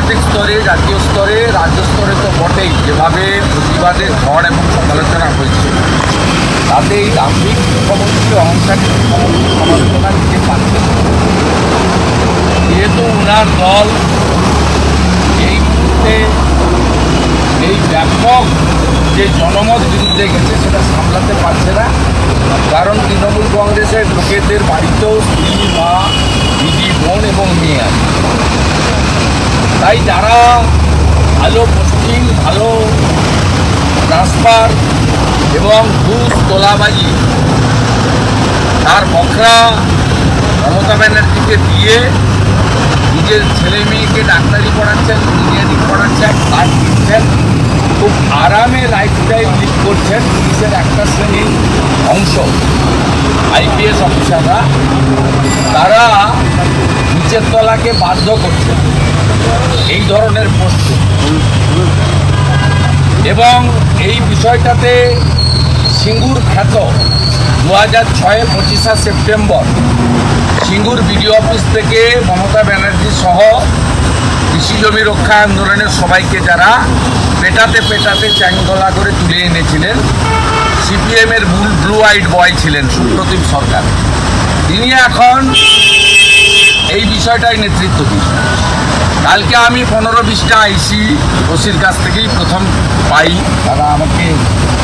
আন্তর্জাতিক স্তরে, জাতীয় স্তরে, রাজ্য স্তরে তো বটেই। যেভাবে প্রতিবাদের ঝড় এবং সমালোচনা হয়েছে, তাতে এই দাম্ভিক মুখ্যমন্ত্রী মুখ্যমন্ত্রী সমালোচনা নিতে পারছেন না। যেহেতু ওনার দল এই মুহূর্তে এই ব্যাপক যে জনমত বিরুদ্ধে গেছে, সেটা সামলাতে পারছে না। কারণ তৃণমূল কংগ্রেসের লোকেদের বাড়িতেও স্ত্রী, মা, দিদি, বোন এবং মেয়ে আছে। তাই যারা ভালো পোস্টিং ভালো ট্রান্সফার এবং ঘুষ তোলাবাজি তার বখরা মমতা ব্যানার্জিকে দিয়ে নিজের ছেলে মেয়েকে ডাক্তারি পড়াচ্ছেন ইঞ্জিনিয়ারিং পড়াচ্ছেন, কাজ দিচ্ছেন খুব আরামে লাইফস্টাইল লিড করছেন পুলিশের একটা শ্রেণির অংশ। আইপিএস অফিসাররা তারা নিচের তলাকে বাধ্য করছে এই ধরনের পোস্ট এবং এই বিষয়টাতে সিঙ্গুর খ্যাত দু হাজার ছয়ে পঁচিশা সেপ্টেম্বর, সিঙ্গুর বিডিও অফিস থেকে মমতা ব্যানার্জি সহ কৃষি জমি রক্ষা আন্দোলনের সবাইকে যারা পেটাতে পেটাতে চ্যাংদোলা করে তুলে এনেছিলেন, সিপিএমের মূল ব্লু আইড বয় ছিলেন সুপ্রতিম সরকার। তিনি এখন এই বিষয়টাই নেতৃত্ব দিচ্ছেন কালকে আমি পনেরো বিশটা আইসি ওসির কাছ থেকেই প্রথম পাই। তারা আমাকে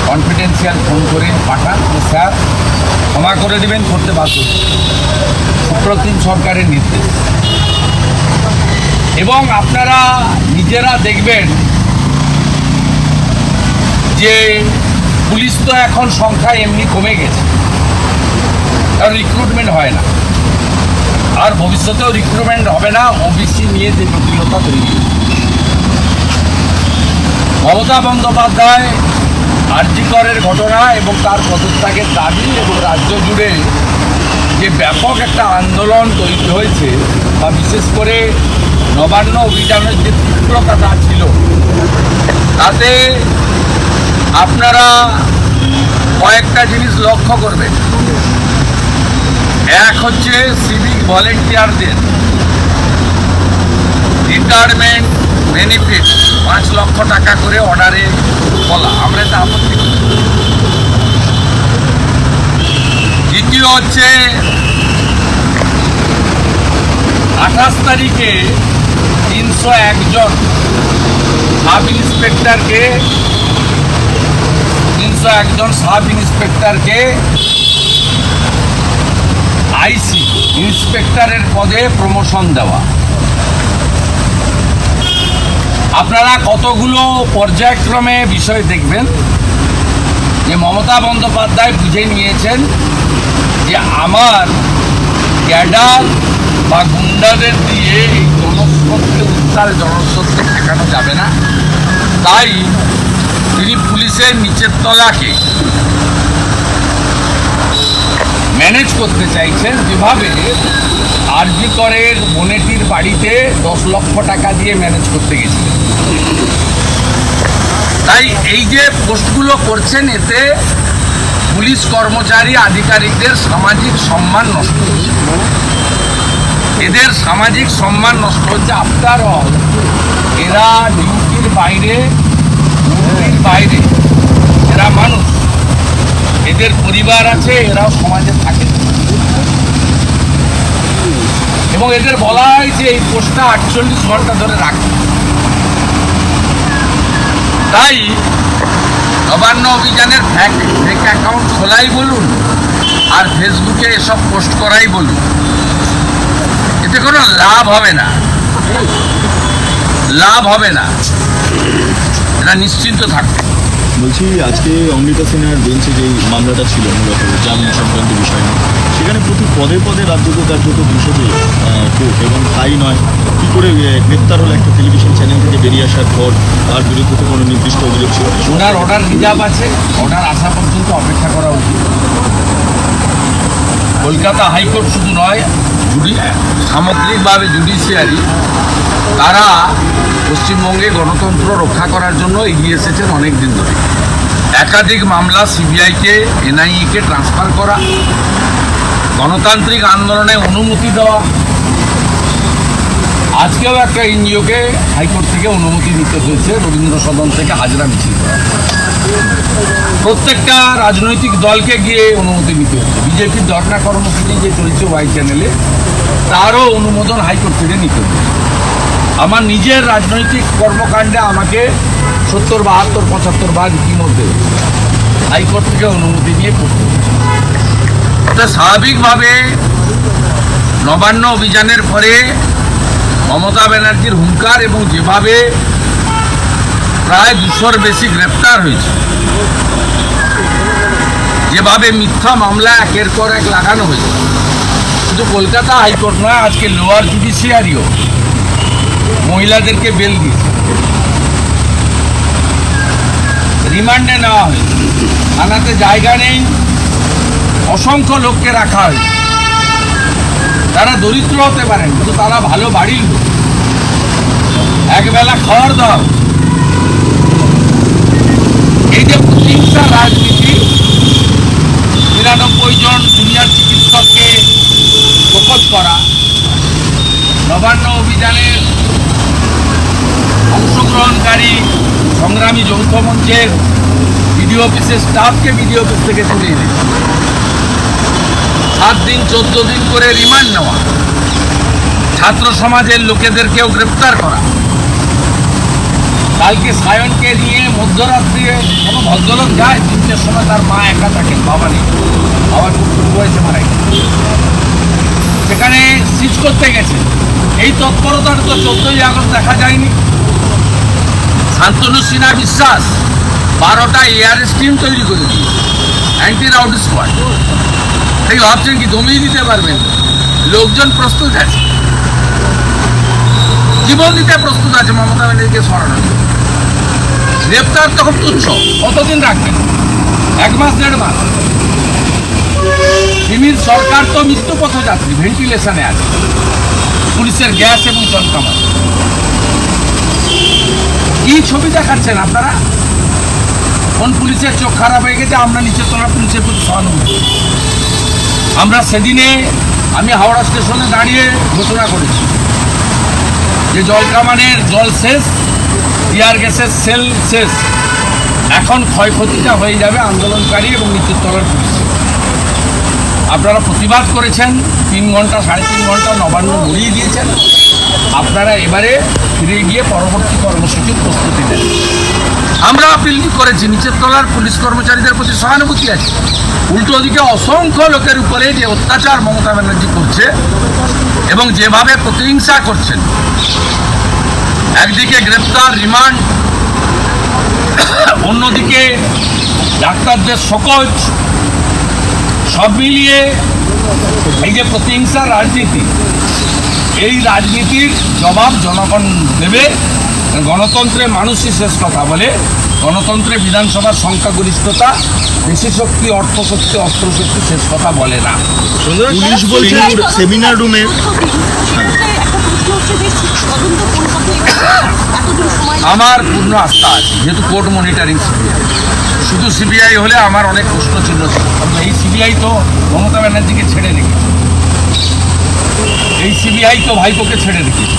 কনফিডেন্সিয়াল ফোন করে পাঠান স্যার ক্ষমা করে দেবেন, করতে বাধ্য সুপ্রতিম সরকারের নির্দেশ। এবং আপনারা নিজেরা দেখবেন যে পুলিশ তো এখন সংখ্যা এমনি কমে গেছে। কারণ রিক্রুটমেন্ট হয় না। আর ভবিষ্যতেও রিক্রুটমেন্ট হবে না ওবিসি নিয়ে যে জটিলতা তৈরি মমতা বন্দ্যোপাধ্যায় আর্যিকরের ঘটনা এবং তার পদত্যাগের দাবি এবং রাজ্য জুড়ে যে ব্যাপক একটা আন্দোলন তৈরি হয়েছে বা বিশেষ করে নবান্ন অভিযানের যে তীব্রতা ছিল, তাতে আপনারা কয়েকটা জিনিস লক্ষ্য করবেন। এক হচ্ছে সিভিক ভলেন্টিয়ারদের রিটায়ারমেন্ট বেনিফিট পাঁচ লক্ষ টাকা করে অর্ডারে বলা। আমরা এটা আপত্তি করি। দ্বিতীয় হচ্ছে আঠাশ তারিখে তিনশো একজন সাব ইন্সপেক্টরকে, তিনশো একজন সাব ইন্সপেক্টরকে আইসি, ইন্সপেক্টরের পদে প্রমোশন দেওয়া। আপনারা কতগুলো পর্যায়ক্রমে বিষয় দেখবেন? যে মমতা বন্দ্যোপাধ্যায় বুঝে নিয়েছেন যে আমার ক্যাডার বা গুন্ডাদের দিয়ে এই জনস্রোতকে উত্তাল জনস্রোতকে ঠেকানো যাবে না? তাই তিনি পুলিশের নিচের তলাকে ম্যানেজ করতে চাইছেন। যেভাবে আরজি করের বনেটির বাড়িতে দশ লক্ষ টাকা দিয়ে ম্যানেজ করতে গেছিলেন। তাই এই যে পোস্টগুলো করছেন, এতে পুলিশ কর্মচারী, আধিকারিকদের সামাজিক সম্মান নষ্ট হচ্ছে। এদের সামাজিক সম্মান নষ্ট হচ্ছে আফটার অল। এরা ডিউটির বাইরে ডিউটির বাইরে। এরা মানুষ। এদের পরিবার আছে এরাও সমাজে থাকে। এবং এদের বলা হয় যে এই পোস্টটা আটচল্লিশ ঘণ্টা ধরে রাখে। তাই নবান্ন অভিযানের ফ্যাক অ্যাকাউন্ট খোলাই বলুন, আর ফেসবুকে এসব পোস্ট করাই বলুন। এতে কোনো লাভ হবে না। লাভ হবে না। এটা নিশ্চিন্ত থাকবে। বলছি আজকে অমৃতা সিনহার বেঞ্চে যেই মামলাটা ছিল মূলত জামিন সংক্রান্ত বিষয় নিয়ে সেখানে প্রতি পদে পদে রাজ্যকে কার্যত দূষণে কোর্ট এবং তাই নয় কী করে গ্রেপ্তার হলো একটা টেলিভিশন চ্যানেল থেকে বেরিয়ে আসার পর তার বিরুদ্ধে তো কোনো নির্দিষ্ট অভিযোগ ছিল ওনার অর্ডার রিজার্ভ আছে। অর্ডার আসা পর্যন্ত অপেক্ষা করা উচিত। কলকাতা হাইকোর্ট শুধু নয়, জুডি, সামগ্রিকভাবে জুডিশিয়ারি, তারা পশ্চিমবঙ্গে গণতন্ত্র রক্ষা করার জন্য এগিয়ে এসেছেন অনেক দিন ধরে। একাধিক মামলা সিবিআইকে, এনআইএকে ট্রান্সফার করা, গণতান্ত্রিক আন্দোলনে অনুমতি দেওয়া আজকেও একটা এনজিওকে হাইকোর্ট থেকে অনুমতি নিতে হয়েছে রবীন্দ্র সদন থেকে হাজরা মিছিল প্রত্যেকটা রাজনৈতিক দলকে গিয়ে অনুমতি নিতে হচ্ছে বিজেপির ধর্ণা কর্মসূচি যে চলছে ওয়াই চ্যানেলে, তারও অনুমোদন হাইকোর্ট থেকে নিতে হচ্ছে আমার নিজের রাজনৈতিক কর্মকাণ্ডে আমাকে সত্তর, বাহাত্তর, পঁচাত্তর বার ইতিমধ্যে হাইকোর্ট থেকে অনুমতি নিয়ে করতে হচ্ছে স্বাভাবিকভাবে নবান্ন অভিযানের পরে মমতা ব্যানার্জির হুঙ্কার এবং যেভাবে প্রায় দুশোর বেশি গ্রেপ্তার হয়েছে, যেভাবে মিথ্যা মামলা একের পর এক লাগানো হয়েছে। শুধু কলকাতা হাইকোর্ট নয়, আজকে লোয়ার জুডিশিয়ারিও মহিলাদেরকে বেল দিয়েছে। রিমান্ডে নেওয়া হয়েছে। থানাতে জায়গা নেই, অসংখ্য লোককে রাখা হয়েছে। তারা দরিদ্র হতে পারেন, কিন্তু তারা ভালো বাড়ির লোক। একবেলা খাওয়ার দাও। এই যে প্রতিহিংসা রাজনীতি, নিরানব্বই জন জুনিয়র চিকিৎসককে শোকজ করা, নবান্ন অভিযানের অংশগ্রহণকারী সংগ্রামী যৌথ মঞ্চের বিডিও অফিসের স্টাফকে বিডিও অফিস থেকে সরিয়ে দিল সাত দিন, চোদ্দ দিন করে রিমান্ড নেওয়া। ছাত্র সমাজের লোকেদেরকেও গ্রেপ্তার করা। কালকে সায়নকে নিয়ে মধ্যরাত্রি কোনো ভদ্রলোক যায়, তিনটের সময় তার মা একা থাকেন, বাবা নেই। বাবার খুব বয়সে মারা গেছে। সেখানে সিজ করতে গেছে। এই তৎপরতাটা তো চোদ্দই আগস্ট দেখা যায়নি। শান্তনু সিনহা বিশ্বাস বারোটা এয়ারএস টিম তৈরি করে অ্যান্টি রাউড স্কোয়াড এই ভাবছেন কি দমিয়ে দিতে পারবেন? লোকজন প্রস্তুত আছে। জীবন দিতে প্রস্তুত আছে মমতা ব্যানার্জিকে সরানোর। গ্রেপ্তার তখন তুচ্ছ। কতদিন রাখবেন? এক মাস, দেড় মাস? সিমির সরকার তো মৃত্যু পথযাত্রী, ভেন্টিলেশনে আছে। পুলিশের গ্যাস এবং জল কামান কি ছবি দেখাচ্ছেন আপনারা? কোন পুলিশের চোখ খারাপ হয়ে গেছে, আমরা নিচে তোলা পুলিশের প্রতি সহানুভূতি। আমরা সেদিনে আমি হাওড়া স্টেশনে দাঁড়িয়ে ঘোষণা করেছি যে জল জলকামানের জল শেষ টিয়ার গ্যাসের সেল শেষ এখন ক্ষয়ক্ষতিটা হয়ে যাবে আন্দোলনকারী এবং নিচের তলার পুলিশ। আপনারা প্রতিবাদ করেছেন, তিন ঘণ্টা, সাড়ে তিন ঘণ্টা নবান্ন গড়িয়ে দিয়েছেন। আপনারা এবারে ফিরে গিয়ে পরবর্তী কর্মসূচির প্রস্তুতি নেন। আমরা আপিল করেছি, নিচের তলার পুলিশ কর্মচারীদের প্রতি সহানুভূতি আছে। উল্টো দিকে অসংখ্য লোকের উপরে যে অত্যাচার মমতা ব্যানার্জি করছে এবং যেভাবে প্রতিহিংসা করছেন, একদিকে গ্রেপ্তার, রিমান্ড, অন্যদিকে ডাক্তারদের সকোচ সব মিলিয়ে এই যে প্রতিহিংসার রাজনীতি, এই রাজনীতির জবাব জনগণ দেবে। গণতন্ত্রে মানুষই শেষ কথা বলে গণতন্ত্রে বিধানসভার সংখ্যাগরিষ্ঠতা বেশি শক্তি অর্থ শক্তি অস্ত্র শক্তি শেষ কথা বলে না পুলিশ। বলছে সেমিনার রুমে। আমার পূর্ণ আস্থা আছে যেহেতু কোর্ট মনিটরিং সিবিআই। শুধু সিবিআই হলে আমার অনেক প্রশ্ন ছিল। এই সিবিআই তো মমতা ব্যানার্জিকে ছেড়ে রেখেছে। এই সিবিআই তো ভাইপোকে ছেড়ে রেখেছে।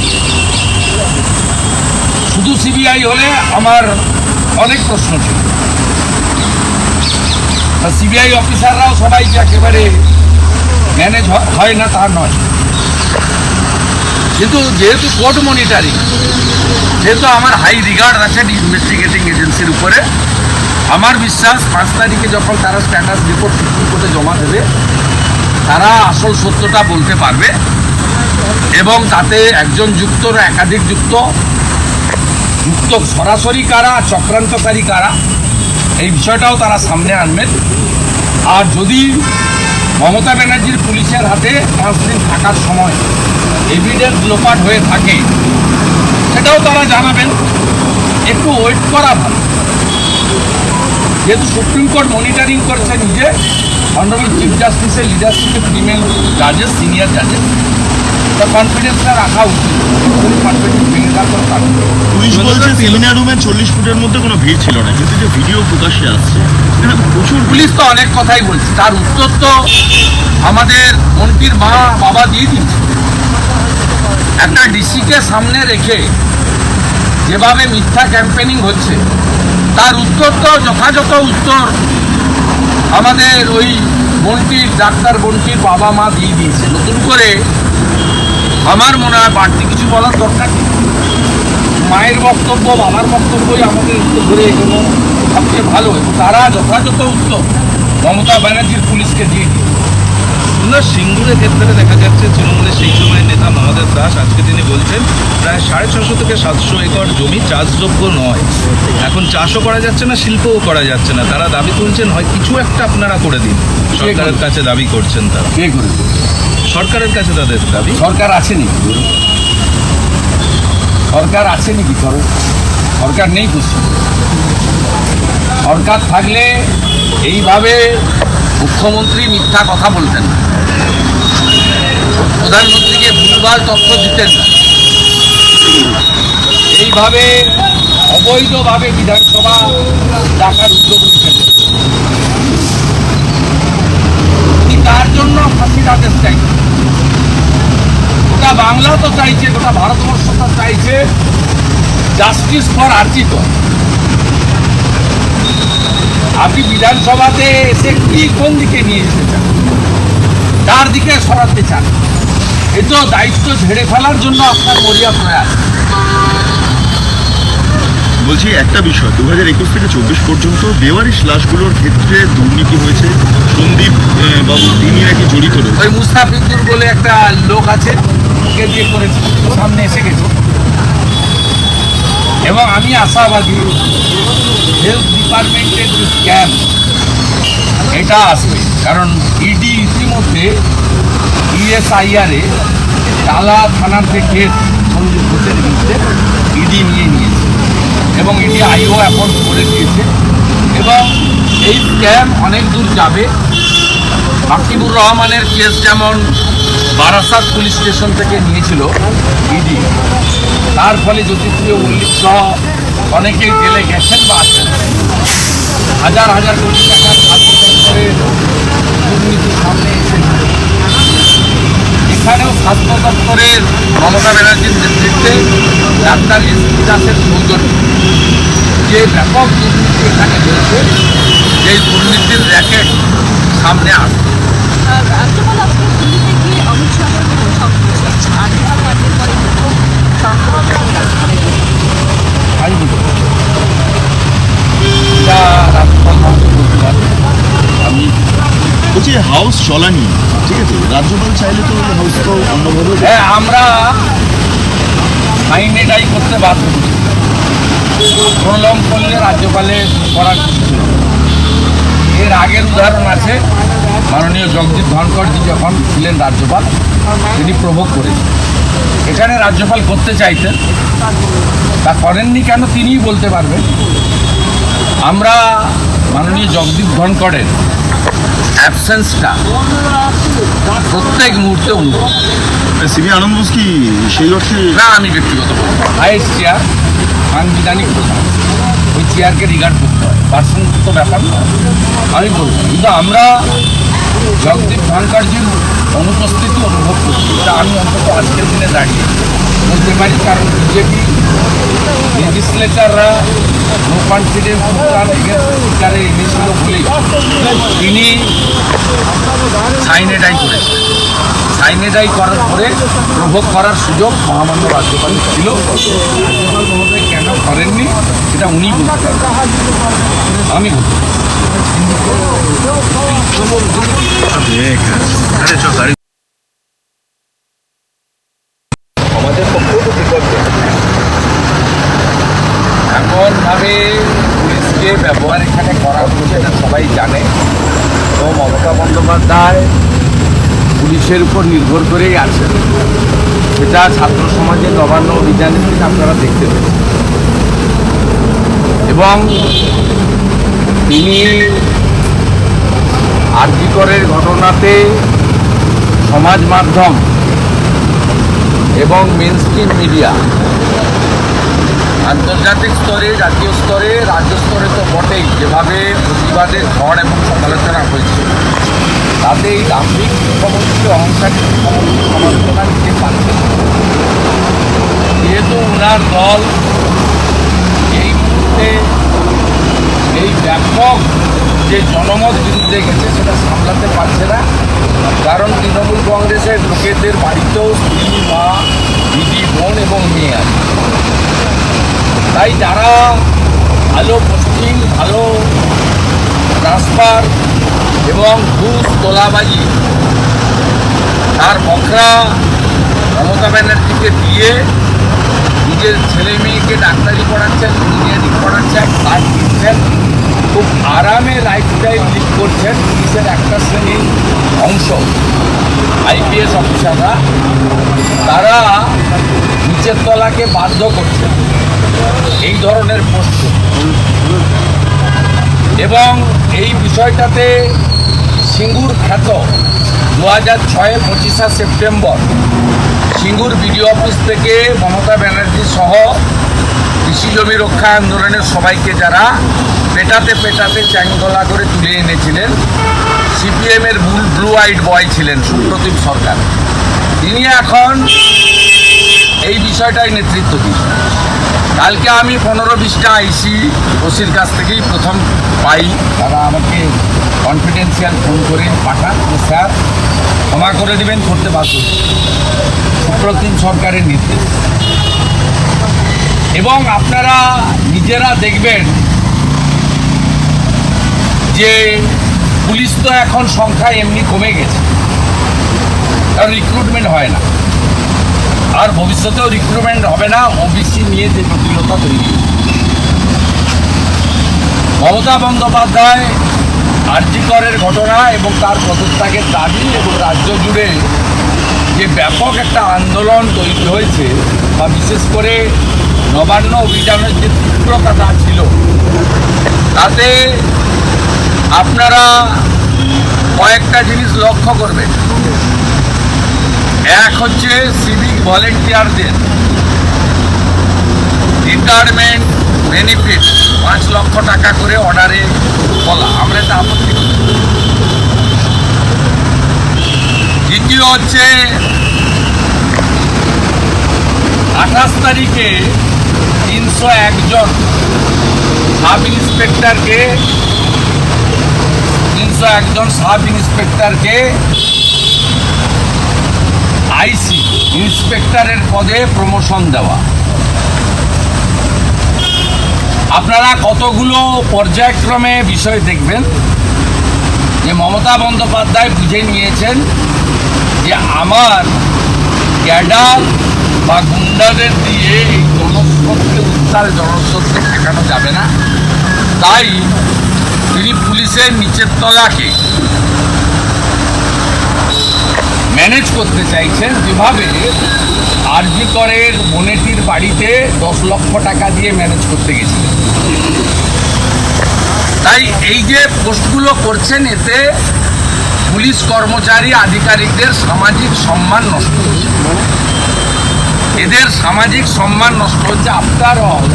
শুধু সিবিআই হলে আমার অনেক প্রশ্ন ছিল। সিবিআই অফিসাররাও সবাই যে একেবারে ম্যানেজ হয় না, তা নয়। কিন্তু যেহেতু কোর্ট মনিটরিং যেহেতু আমার হাই রিগার্ড আছে ইনভেস্টিগেটিং এজেন্সির উপরে, আমার বিশ্বাস পাঁচ তারিখে যখন তারা স্ট্যাটাস রিপোর্ট সুপ্রিম কোর্টে জমা দেবে, তারা আসল সত্যটা বলতে পারবে এবং তাতে একজন যুক্ত একাধিক যুক্ত যুক্ত সরাসরি কারা, চক্রান্তকারী কারা, এই বিষয়টাও তারা সামনে আনবেন। আর যদি মমতা ব্যানার্জির পুলিশের হাতে পাঁচ দিন থাকার সময় এভিডেন্স লোপাট হয়ে থাকে, সেটাও তারা জানাবেন। একটু ওয়েট করা ভালো। যেহেতু সুপ্রিম কোর্ট মনিটরিং করছে নিজে অনারেবল চিফ জাস্টিসের লিডারশিপে ফিমেল জাজেস সিনিয়র জাজেস তা কনফিডেন্সটা রাখা উচিত। কনফিডেন্স ভেঙে দেওয়ার কোনো কারণ পুলিশ বলছে সেমিনার রুমে চল্লিশ ফুটের মধ্যে কোনো ভিড় ছিল না। কিন্তু যে ভিডিও প্রকাশ্যে আসছে প্রচুর পুলিশ তো অনেক কথাই বলছে। তার উত্তর তো আমাদের মন্ত্রীর মা বাবা দিয়ে দিচ্ছে একটা ডিসিকে সামনে রেখে যেভাবে মিথ্যা ক্যাম্পেনিং হচ্ছে তার উত্তর তো যথাযথ উত্তর আমাদের ওই বন্টির ডাক্তার বন্টির বাবা মা দিয়ে দিয়েছে। নতুন করে আমার মনে হয় বাড়তি কিছু বলার দরকার নেই। মায়ের বক্তব্য, বাবার বক্তব্যই আমাকে উত্তর ধরে এগোনো সবচেয়ে ভালো। তারা যথাযথ উত্তর মমতা ব্যানার্জির পুলিশকে দিয়ে দিয়েছে। না সিঙ্গুরের ক্ষেত্রে দেখা যাচ্ছে তৃণমূলের সেই সময়ের নেতা মহাদেব দাস আজকে তিনি বলছেন প্রায় সাড়ে ছশো থেকে সাতশো একর জমি চাষযোগ্য নয়। এখন চাষও করা যাচ্ছে না শিল্পও করা যাচ্ছে না। তারা দাবি তুলছেন হয় কিছু একটা আপনারা করে দিন। সরকারের কাছে দাবি করছেন তারা। কে করে সরকারের কাছে তাদের দাবি? সরকার আছে নাকি? সরকার আছে নাকি? ধরো সরকার নেই পশ্চিম সরকার থাকলে এইভাবে মুখ্যমন্ত্রী মিথ্যা কথা বলতেন না। প্রধানমন্ত্রীকে ভুলভাল তথ্য দিতেন না। এইভাবে অবৈধভাবে বিধানসভা ডাকার উদ্যোগ তিনি তার জন্য ফাঁসির আদেশ চাইছেন গোটা বাংলা তো চাইছে, গোটা ভারতবর্ষ তো চাইছে জাস্টিস ফর আর্জিত আপনি বিধানসভাতে এসে কি কোন দিকে নিয়ে যেতে চান? কার দিকে সরাতে চান। এ তো দায়িত্ব ঝেড়ে ফেলার জন্য আপনার মরিয়া প্রয়াস। বলছি একটা বিষয়। দু হাজার একুশ থেকে চব্বিশ পর্যন্ত বেওয়ারিশ লাশগুলোর ক্ষেত্রে দুর্নীতি হয়েছে। সন্দীপ বাবু তিনি নাকি জড়িত রয়েছে ওই মুস্তাফিজুর বলে একটা লোক আছে ওকে দিয়ে করেছে। সামনে এসে গেছে। এবং আমি আশাবাদী। হেলথ ডিপার্টমেন্টের যে স্ক্যাম। এটা আসবে। কারণ ইডি ইতিমধ্যে ইএসআইআরে টালা থানার যে কেস সঞ্জীব ঘোষের বিরুদ্ধে ইডি নিয়ে নিয়েছে। এবং ইডি আইও অ্যাপয়েন্ট করে দিয়েছে। এবং এই স্ক্যাম অনেক দূর যাবে। মাকিবুর রহমানের কেস যেমন বারাসাত পুলিশ স্টেশন থেকে নিয়েছিল ইডি তার ফলে জ্যোতিপ্রিয় মল্লিক সহ অনেকেই জেলে গেছেন বা আছেন। হাজার হাজার কোটি টাকার দুর্নীতি সামনে এসেছে এখানেও স্বাস্থ্য দপ্তরের মমতা ব্যানার্জির নেতৃত্বে ডাক্তার এস পি দাসের সৌজন্য যে ব্যাপক দুর্নীতি এখানে হয়েছে সেই দুর্নীতির র্যাকেট সামনে আসবে রাজ্যপাল আজকে দিল্লিতে গিয়ে অমিত শাহের বৈঠক করেছে আর বিভাগের পরে প্রথম আমি বলব এটা রাজ্যপাল মহোদয় বলতে পারবে আমি বলছি হাউস চলানি। ঠিক আছে, রাজ্যপাল চাইলে তো হাউস তো অন্যভাবে হ্যাঁ আমরা আইনে ডাই করতে বাধ্য প্রলম করলে রাজ্যপালের করার। এর আগের উদাহরণ আছে, মাননীয় জগদীপ ধনকরজি যখন ছিলেন রাজ্যপাল, তিনি প্রভোগ করেছেন। এখানে রাজ্যপাল করতে চাইতেন, তা করেননি কেন তিনিই বলতে পারবেন? আমরা মাননীয় জগদীপ ধনকরের অ্যাবসেন্সটা প্রত্যেক মুহূর্তে অনুভব। সিবি আনন্দ বোস কি সেই অর্থে না আমি ব্যক্তিগত বলব চেয়ার সাংবিধানিক প্রধান ওই চেয়ারকে রিগার্ড করতে হয়। পার্সোনাল তো ব্যাপার না আমি বলব কিন্তু আমরা জগদীপ ধনকরজির অনুপস্থিতি অনুভব করছি। এটা আমি অন্তত আজকের দিনে দাঁড়িয়ে বলতে পারি কারণ বিজেপি লেজিসলেচাররা নো কনফিডেন্স ভোটার স্পিকারে এনেছিল বলেই তিনি সাইনেডাই করেছেন। সাইনেডাই করার পরে প্রভোগ করার সুযোগ মহামান্য রাজ্যপালের ছিল। রাজ্যপাল কেন করেননি সেটা উনি বলতে আমি বলতে পারি। এমনভাবে পুলিশকে ব্যবহার এখানে করা হচ্ছে এটা সবাই জানে তো মমতা বন্দ্যোপাধ্যায় পুলিশের উপর নির্ভর করেই আছেন সেটা ছাত্র সমাজের নবান্ন অভিযানের থেকে আপনারা দেখতে পেলেন। এবং তিনি আর্যিকরের ঘটনাতে সমাজ মাধ্যম এবং মেনস্ট্রিম মিডিয়া আন্তর্জাতিক স্তরে, জাতীয় স্তরে, রাজ্য স্তরে তো বটেই, যেভাবে প্রতিবাদের ঝড় এবং সমালোচনা হয়েছে। তাতে এই দাম্ভিক মুখ্যমন্ত্রী অহংকারী মুখ্যমন্ত্রী সমালোচনা যেহেতু ওনার দল এই মুহূর্তে এই ব্যাপক যে জনমত বিরুদ্ধে গেছে সেটা সামলাতে পারছে না। কারণ তৃণমূল কংগ্রেসের লোকেদের বাড়িতেও স্ত্রী, মা, দিদি, বোন এবং মেয়ে আছে। তাই যারা ভালো পোস্টিং ভালো ট্রান্সফার এবং ঘুষ, তোলাবাজি। তার বখরা মমতা ব্যানার্জিকে দিয়ে নিজের ছেলে মেয়েকে ডাক্তারি পড়াচ্ছেন, ইঞ্জিনিয়ারিং পড়াচ্ছেন কাজ দিচ্ছেন খুব আরামে লাইফস্টাইল লিড করছেন। পুলিশের একটা শ্রেণির অংশ, আইপিএস অফিসাররা। তারা নিচের তলাকে বাধ্য করছেন। এই ধরনের পোস্ট এবং এই বিষয়টাতে সিঙ্গুর খ্যাত দু হাজার ছয়ে পঁচিশে সেপ্টেম্বর। সিঙ্গুর বিডিও অফিস থেকে মমতা ব্যানার্জি সহ কৃষি জমি রক্ষা আন্দোলনের সবাইকে যারা পেটাতে পেটাতে চ্যাংদোলা করে তুলে এনেছিলেন, সিপিএমের ব্লু ব্লু আইট বয় ছিলেন সুপ্রতিম সরকার। তিনি এখন এই বিষয়টাই নেতৃত্ব দিচ্ছেন কালকে আমি পনেরো বিশটা আইসি ওসির কাছ থেকেই প্রথম পাই। তারা আমাকে কনফিডেন্সিয়াল ফোন করে পাঠান। যে, স্যার, ক্ষমা করে দেবেন, করতে বাধ্য সুপ্রতিম সরকারের নির্দেশ। এবং আপনারা নিজেরা দেখবেন যে, পুলিশ তো এখন সংখ্যা এমনি কমে গেছে। কারণ রিক্রুটমেন্ট হয় না। আর ভবিষ্যতেও রিক্রুটমেন্ট হবে না ওবিসি নিয়ে যে জটিলতা তৈরি। মমতা বন্দ্যোপাধ্যায় আর্যিকরের ঘটনা এবং তার পদত্যাগের দাবি এবং রাজ্য জুড়ে যে ব্যাপক একটা আন্দোলন তৈরি হয়েছে বা বিশেষ করে নবান্ন অভিযানের যে তীব্রতা ছিল, তাতে আপনারা কয়েকটা জিনিস লক্ষ্য করবেন। এক হচ্ছে সিভিক ভলেন্টিয়ারদের রিটায়ারমেন্ট বেনিফিট পাঁচ লক্ষ টাকা করে অর্ডারে বলা। আমরা এটা আপত্তি করি। দ্বিতীয় হচ্ছে, আঠাশ তারিখে তিনশো একজন সাব ইন্সপেক্টরকে তিনশো একজন সাব ইন্সপেক্টরকে আইসি, ইন্সপেক্টরের পদে প্রমোশন দেওয়া। আপনারা কতগুলো পর্যায়ক্রমে বিষয় দেখবেন? যে মমতা বন্দ্যোপাধ্যায় বুঝে নিয়েছেন যে আমার ক্যাডার বা গুন্ডাদের দিয়ে এই জনস্রোতকে উত্তাল জনস্রোতকে ঠেকানো যাবে না। তাই তিনি পুলিশের নিচের তলাকে ম্যানেজ করতে চাইছেন যেভাবে আরজি করের বনেটির বাড়িতে দশ লক্ষ টাকা দিয়ে ম্যানেজ করতে গেছিলেন তাই এই যে পোস্টগুলো করছেন, এতে পুলিশ কর্মচারী আধিকারিকদের সামাজিক সম্মান নষ্ট হচ্ছে। এদের সামাজিক সম্মান নষ্ট হচ্ছে। আফটার অল,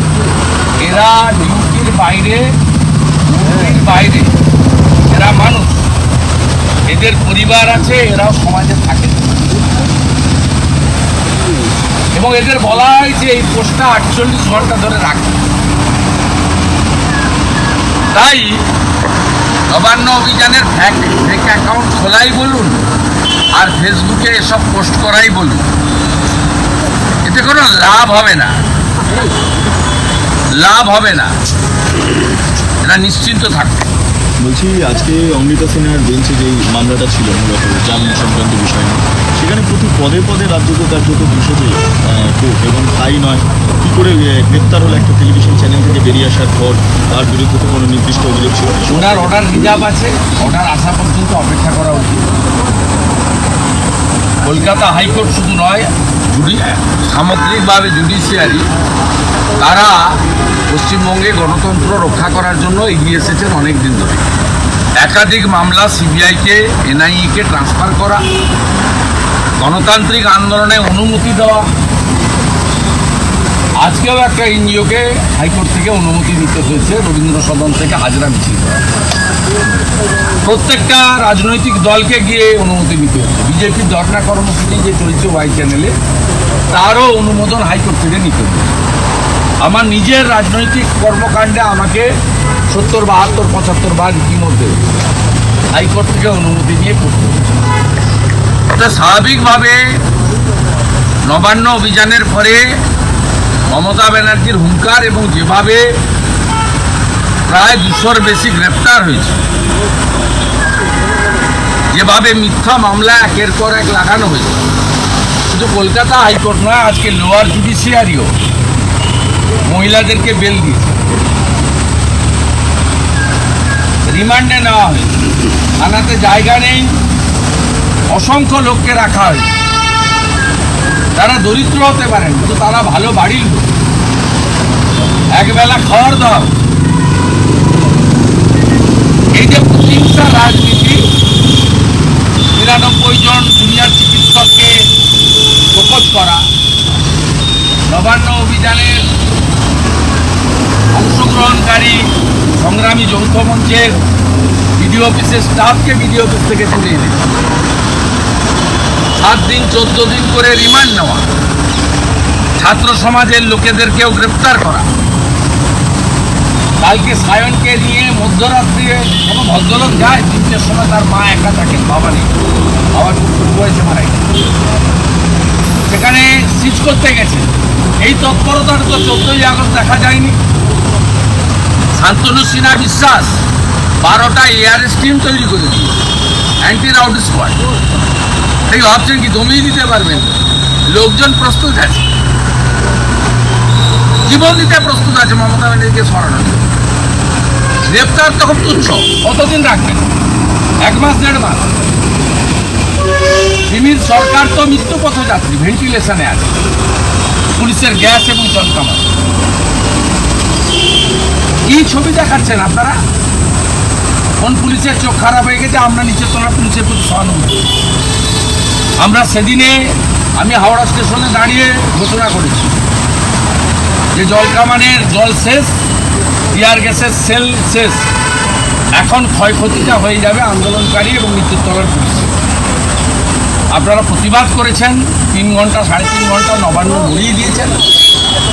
এরা ডিউটির বাইরে বাইরে, এরা মানুষ। এদের পরিবার আছে, এরাও সমাজে থাকে। এবং এদের বলা হয় যে এই পোস্টটা আটচল্লিশ ঘণ্টা ধরে রাখে। তাই নবান্ন অভিযানের ফ্যাক ফেক অ্যাকাউন্ট খোলাই বলুন, আর ফেসবুকে এসব পোস্ট করাই বলুন। এতে কোনো লাভ হবে না। লাভ হবে না। এটা নিশ্চিন্ত থাকবে। বলছি, আজকে অমৃতা সিনহার বেঞ্চে যেই মামলাটা ছিল মূলত জামিন সংক্রান্ত বিষয় নিয়ে, সেখানে প্রতি পদে পদে রাজ্য কার্যত বিষয়ে এবং তাই নয়, কী করে গ্রেপ্তার হলো একটা টেলিভিশন চ্যানেল থেকে বেরিয়ে আসার পর তার বিরুদ্ধে তো কোনো নির্দিষ্ট অভিযোগ ছিল ওনার অর্ডার রিজার্ভ আছে অর্ডার আসা পর্যন্ত অপেক্ষা করা উচিত। কলকাতা হাইকোর্ট শুধু নয়, জুডি, সামগ্রিকভাবে জুডিশিয়ারি, তারা পশ্চিমবঙ্গে গণতন্ত্র রক্ষা করার জন্য এগিয়ে এসেছেন অনেক দিন ধরে। একাধিক মামলা সিবিআইকে, এনআইইকে ট্রান্সফার করা, গণতান্ত্রিক আন্দোলনে অনুমতি দেওয়া। আজকেও একটা এনজিওকে হাইকোর্ট থেকে অনুমতি দিতে হয়েছে রবীন্দ্র সদন থেকে হাজরা মিছিল করা। প্রত্যেকটা রাজনৈতিক দলকে গিয়ে অনুমতি নিতে হচ্ছে। বিজেপির ধর্ণা কর্মসূচি যে চলছে ওয়াই চ্যানেলে তারও অনুমোদন হাইকোর্ট থেকে নিতে হবে আমার নিজের রাজনৈতিক কর্মকাণ্ডে আমাকে সত্তর, বাহাত্তর, পঁচাত্তর বার ইতিমধ্যে হাইকোর্ট থেকে অনুমতি নিয়ে করতে হচ্ছে। স্বাভাবিকভাবে নবান্ন অভিযানের পরে মমতা ব্যানার্জির হুঙ্কার এবং যেভাবে প্রায় দুশোর বেশি গ্রেপ্তার হয়েছে। যেভাবে মিথ্যা মামলা একের পর এক লাগানো হয়েছে। শুধু কলকাতা হাইকোর্ট নয়, আজকে লোয়ার জুডিশিয়ারিও মহিলাদেরকে বেল দিয়েছে। রিমান্ডে নেওয়া হয়েছে। থানাতে জায়গা নেই, অসংখ্য লোককে রাখা হয়েছে। তারা দরিদ্র হতে পারেন, কিন্তু তারা ভালো বাড়ির লোক। একবেলা খাওয়ার দাওয়া। প্রতিহিংসা রাজনীতি। নিরানব্বই জন জুনিয়র চিকিৎসককে প্রকোচ করা। নবান্ন অভিযানের অংশগ্রহণকারী সংগ্রামী যৌথ মঞ্চের বিডিও অফিসের স্টাফকে বিডিও অফিস থেকে তুলে এনে সাত দিন, চোদ্দ দিন করে রিমান্ড নেওয়া। ছাত্র সমাজের লোকেদেরকেও গ্রেপ্তার করা। কালকে সায়নকে নিয়ে মধ্যরাত্রি কোনো ভদ্রলোক যায়? তিনটের সময় তার মা একা থাকেন, বাবা নেই। বাবা খুব বয়সে মারা সেখানে সিজ করতে গেছে। এই তৎপরতার তো চোদ্দই আগস্ট দেখা যায়নি। শান্তনু সিনহা বিশ্বাস বারোটা এয়ারএস টিম তৈরি করে অ্যান্টি রাউড স্কোয়াড এই ভাবছেন কি দমিয়ে দিতে পারবেন? লোকজন প্রস্তুত আছে। জীবন দিতে প্রস্তুত আছে মমতা ব্যানার্জিকে সরানোর। গ্রেপ্তার তো খুব তুচ্ছ। কতদিন রাখবেন? এক মাস, দেড় মাস? সিমির সরকার তো মৃত্যু পথযাত্রী, ভেন্টিলেশনে আছে। পুলিশের গ্যাস এবং জলকামান কি ছবি দেখাচ্ছেন আপনারা? কোন পুলিশের চোখ খারাপ হয়ে গেছে, আমরা নিচের তোলা পুলিশের প্রতি সহানুভূতি আমরা সেদিনে আমি হাওড়া স্টেশনে দাঁড়িয়ে ঘোষণা করেছি। যে জলকামানের জল শেষ, টিয়ার গ্যাসের সেল শেষ। এখন ক্ষয়ক্ষতিটা হয়ে যাবে আন্দোলনকারী এবং নিচের তলার পুলিশ। আপনারা প্রতিবাদ করেছেন, তিন ঘণ্টা, সাড়ে তিন ঘণ্টা নবান্ন ঘুরিয়ে দিয়েছেন।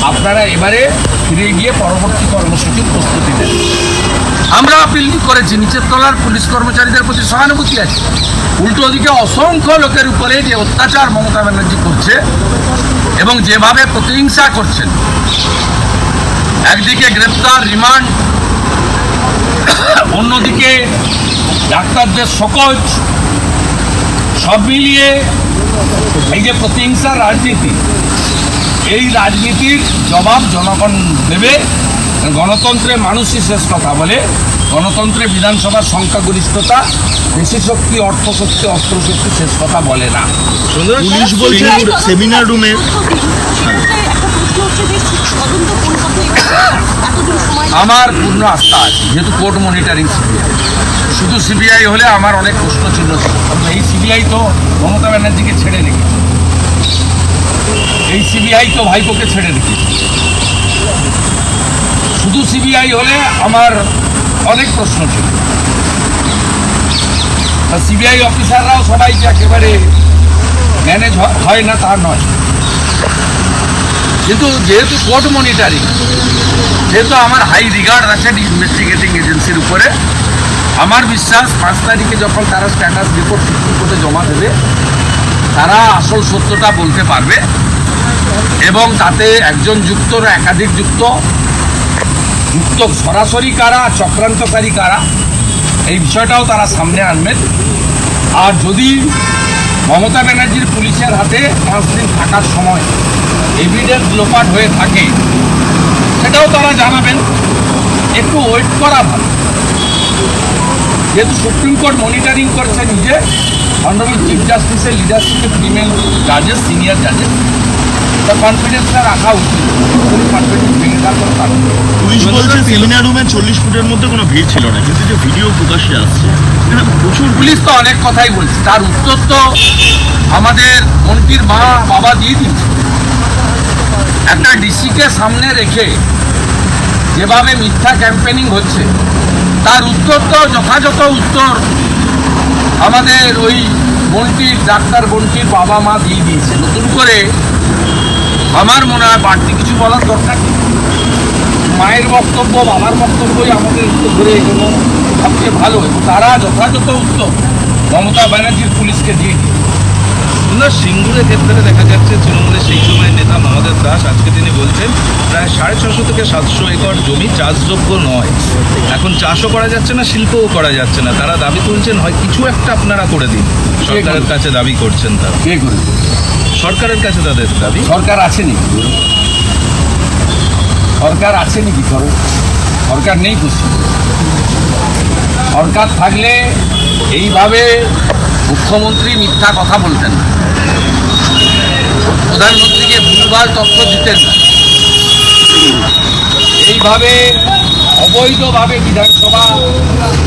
আপনারা এবারে ফিরে গিয়ে পরবর্তী কর্মসূচির প্রস্তুতি নেন। আমরা আপিল করেছি? নিচের তলার পুলিশ কর্মচারীদের প্রতি সহানুভূতি আছে। উল্টো দিকে অসংখ্য লোকের উপরে যে অত্যাচার মমতা ব্যানার্জি করছে এবং যেভাবে প্রতিহিংসা করছেন একদিকে গ্রেপ্তার রিমান্ড। অন্যদিকে ডাক্তারদের সকোচ সব মিলিয়ে এই যে প্রতিহিংসার রাজনীতি এই রাজনীতির জবাব জনগণ দেবে। গণতন্ত্রে মানুষই শেষ কথা বলে। গণতন্ত্রে বিধানসভার সংখ্যাগরিষ্ঠতা বেশি শক্তি অর্থ শক্তি অস্ত্র শক্তি শেষ কথা বলে না। পুলিশ বলছে সেমিনার রুমে আমার পূর্ণ আস্থা আছে, যেহেতু কোর্ট মনিটারিং সিবিআই। শুধু সিবিআই হলে আমার অনেক প্রশ্ন কারণ এই সিবিআই তো মমতা ব্যানার্জিকে ছেড়ে রেখেছে। এই সিবিআই তো ভাইপোকে ছেড়ে রেখেছে। শুধু সিবিআই হলে আমার অনেক প্রশ্ন ছিল। সিবিআই অফিসাররাও সবাই যে একেবারে ম্যানেজ হয় না তা নয়। কিন্তু যেহেতু কোর্ট মনিটরিং যেহেতু আমার হাই রিগার্ড আছে ইনভেস্টিগেটিং এজেন্সির উপরে, আমার বিশ্বাস পাঁচ তারিখে যখন তারা স্ট্যাটাস রিপোর্ট কোর্টে জমা দেবে, তারা আসল সত্যটা বলতে পারবে এবং তাতে একজন যুক্ত না একাধিক যুক্ত যুক্ত সরাসরি কারা, চক্রান্তকারী কারা, এই বিষয়টাও তারা সামনে আনবেন। আর যদি মমতা ব্যানার্জির পুলিশের হাতে পাঁচ দিন থাকার সময় এভিডেন্স লোপাট হয়ে থাকে সেটাও তারা জানাবেন। একটু ওয়েট করা ভালো। যেহেতু সুপ্রিম কোর্ট মনিটরিং করছে নিজে অনারেবল চিফ জাস্টিসের লিডারশিপে ফিমেল জাজেস সিনিয়র জাজেস তা কনফিডেন্সটা রাখা উচিত। কনফিডেন্স ভেঙে যাওয়ার কারণ পুলিশ বলছে সেমিনার রুমে চল্লিশ ফুটের মধ্যে কোনো ভিড় ছিল না কিন্তু যে ভিডিও প্রকাশ্যে আসছে প্রচুর পুলিশ তো অনেক কথাই বলছে। তার উত্তর তো আমাদের মন্ত্রীর মা বাবা দিয়ে দিচ্ছে একটা ডিসিকে সামনে রেখে যেভাবে মিথ্যা ক্যাম্পেনিং হচ্ছে, তার উত্তর তো যথাযথ উত্তর আমাদের ওই বন্টির, ডাক্তার বন্টির বাবা মা দিয়ে দিয়েছে। নতুন করে আমার মনে হয় বাড়তি কিছু বলার দরকার নেই। মায়ের বক্তব্য, বাবার বক্তব্যই আমাদের একটু ধরে এগোনো সবচেয়ে ভালো। তারা যথাযথ উত্তর মমতা ব্যানার্জির পুলিশকে দিয়ে দিয়েছে। না সিঙ্গুরের ক্ষেত্রে দেখা যাচ্ছে তৃণমূলের সেই সময়ের নেতা মহাদেব দাস আজকে তিনি বলছেন প্রায় সাড়ে ছশো থেকে সাতশো একর জমি চাষযোগ্য নয়। এখন চাষও করা যাচ্ছে না শিল্পও করা যাচ্ছে না। তারা দাবি তুলছেন হয় কিছু একটা আপনারা করে দিন। সরকারের কাছে দাবি করছেন তারা। কে করে? সরকারের কাছে তাদের দাবি? সরকার আছে নাকি? সরকার আছে নাকি? সর- সরকার নেই পশ্চিম সরকার থাকলে এইভাবে মুখ্যমন্ত্রী মিথ্যা কথা বলতেন না। প্রধানমন্ত্রীকে ভুলভাল তথ্য দিতেন না। এইভাবে অবৈধভাবে বিধানসভা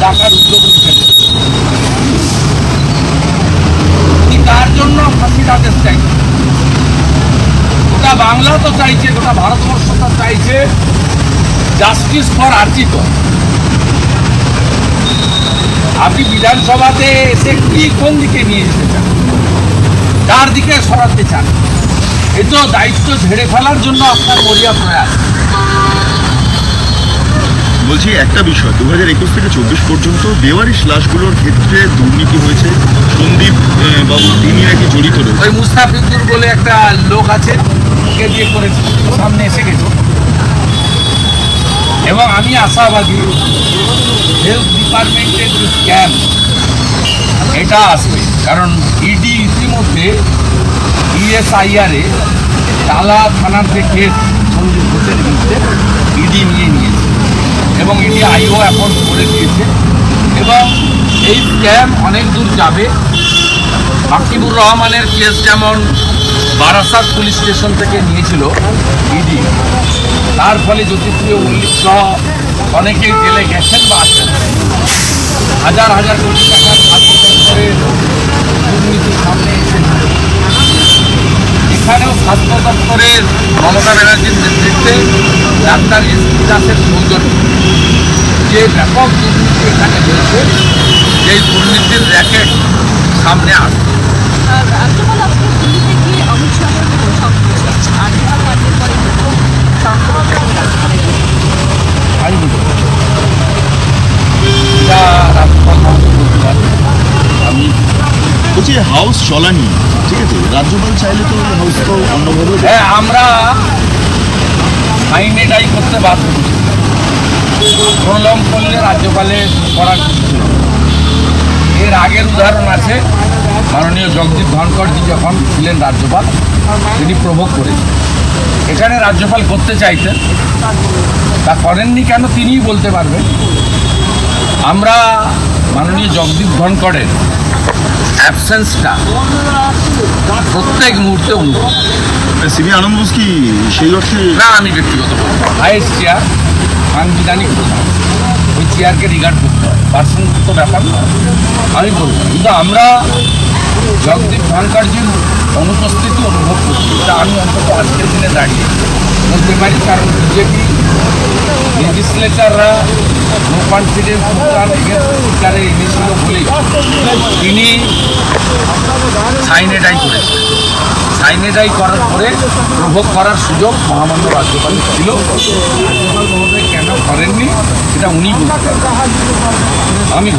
ডাকার উদ্যোগ নিতেন। তার জন্য ফাঁসির আদেশ চাইছেন গোটা বাংলা তো চাইছে, গোটা ভারতবর্ষ তো চাইছে জাস্টিস ফর আর্জিত আপনি বিধানসভাতে এসে কি কোন দিকে নিয়ে যেতে চান? তার দিকে সরাতে চান। এ তো দায়িত্ব ঝেড়ে ফেলার জন্য আপনার মরিয়া প্রয়াস। বলছি একটা বিষয়। দু হাজার একুশ থেকে চব্বিশ পর্যন্ত বেওয়ারিশ লাশগুলোর ক্ষেত্রে দুর্নীতি হয়েছে। সন্দীপ বাবু তিনি নাকি জড়িত রয়েছে ওই মুস্তাফিজুর বলে একটা লোক আছে ওকে দিয়ে করেছে। সামনে এসে গেছে। এবং আমি আশাবাদী হেলথ ডিপার্টমেন্টের যে স্ক্যাম এটা আসবে। কারণ ইডি ইতিমধ্যে ইএসআইআরে টালা থানার যে কেস সঞ্জীব ঘোষের বিরুদ্ধে ইডি নিয়ে নিয়েছে এবং ইডি আইও অ্যাপয়েন্ট করে দিয়েছে এবং এই স্ক্যাম অনেক দূর যাবে। আকিবুর রহমানের কেস যেমন বারাসাত পুলিশ স্টেশন থেকে নিয়েছিল ইডি তার ফলে জ্যোতিপ্রিয় মল্লিক সহ অনেকেই জেলে গেছেন বা আছেন। হাজার হাজার কোটি টাকার দপ্তরের দুর্নীতি সামনে এসেছে এখানেও স্বাস্থ্য দপ্তরের মমতা ব্যানার্জির নেতৃত্বে ডাক্তার এস পি দাসের সৌজন্য। যে ব্যাপক দুর্নীতি এখানে হয়েছে সেই দুর্নীতির র্যাকেট সামনে আসবে আর রাজ্যপাল আজকে দিল্লিতে গিয়ে অমিত শাহের সঙ্গে বৈঠক করেছে আর কিছু কাজের পরে কিন্তু সংক্রমণ রাজ্যপালের বলতে পারেন। আমি বলছি হাউস চলানি ঠিক আছে? রাজ্যপাল চাইলে তো হাউস তো অন্যভাবে হ্যাঁ আমরা আইনে করতে বাধ্য প্রলম করলে রাজ্যপালের করার কিছু এর আগের উদাহরণ আছে, মাননীয় জগদীপ ধনকরজি যখন ছিলেন রাজ্যপাল, তিনি প্রভোগ করেছেন। এখানে রাজ্যপাল করতে চাইতেন তা করেননি কেন তিনিই বলতে পারবেন। আমরা মাননীয় জগদীপ ধনকরের অ্যাবসেন্সটা প্রত্যেক মুহূর্তে অনুভব। সিবি আনন্দ কি সেই অর্থে না আমি ব্যক্তিগত হাইয়েস্ট চেয়ার সাংবিধানিক প্রধান। ওই চেয়ারকে রিগার্ড করতে হয়। পার্সোনাল তো ব্যাপার না আমি বলব, কিন্তু আমরা জগদীপ ধনকার্যের অনুপস্থিতি অনুভব করছি। এটা আমি অন্তত আজকের দিনে দাঁড়িয়ে বলতে পারি, কারণ বিজেপি লেজিসলেচাররা নো কনফিডেন্স ভোটার স্পিকারে এনেছিল বলেই তিনি সাইনেডাই করেছে। সাইনেডাই করার পরে প্রভোগ করার সুযোগ মহামান্য রাজ্যপাল ছিল। কেন করেননি? সেটা উনি আমি